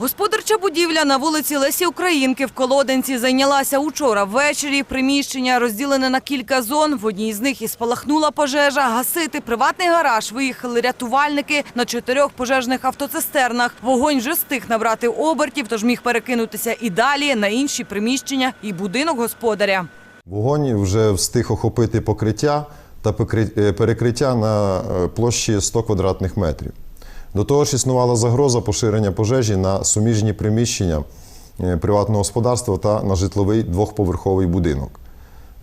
Господарча будівля на вулиці Лесі Українки в Колоденці зайнялася учора ввечері. Приміщення розділене на кілька зон. В одній з них і спалахнула пожежа. Гасити приватний гараж виїхали рятувальники на чотирьох пожежних автоцистернах. Вогонь вже встиг набрати обертів, тож міг перекинутися і далі на інші приміщення і будинок господаря. Вогонь вже встиг охопити покриття та е, перекриття на е, площі 100 квадратних метрів. До того ж існувала загроза поширення пожежі на суміжні приміщення е, приватного господарства та на житловий двохповерховий будинок.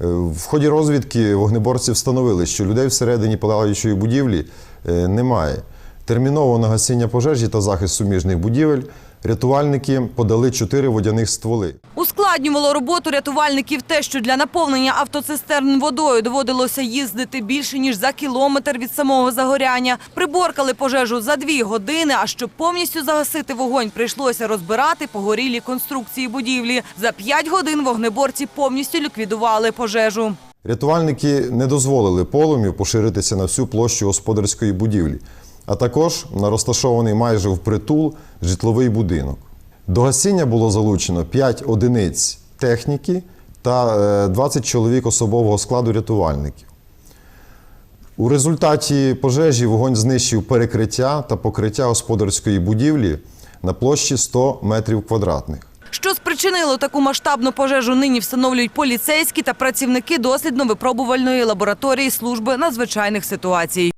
Е, В ході розвідки вогнеборці встановили, що людей всередині палаючої будівлі е, немає. Терміново на гасіння пожежі та захист суміжних будівель рятувальники подали чотири водяних стволи. Ускладнювало роботу рятувальників те, що для наповнення автоцистерн водою доводилося їздити більше ніж за кілометр від самого загоряння. Приборкали пожежу за дві години. А щоб повністю загасити вогонь, прийшлося розбирати погорілі конструкції будівлі. За п'ять годин вогнеборці повністю ліквідували пожежу. Рятувальники не дозволили полум'ю поширитися на всю площу господарської будівлі, а також на розташований майже впритул житловий будинок. До гасіння було залучено 5 одиниць техніки та е, 20 чоловік особового складу рятувальників. У результаті пожежі вогонь знищив перекриття та покриття господарської будівлі на площі 100 метрів квадратних. Що спричинило таку масштабну пожежу, нині встановлюють поліцейські та працівники дослідно-випробувальної лабораторії служби надзвичайних ситуацій.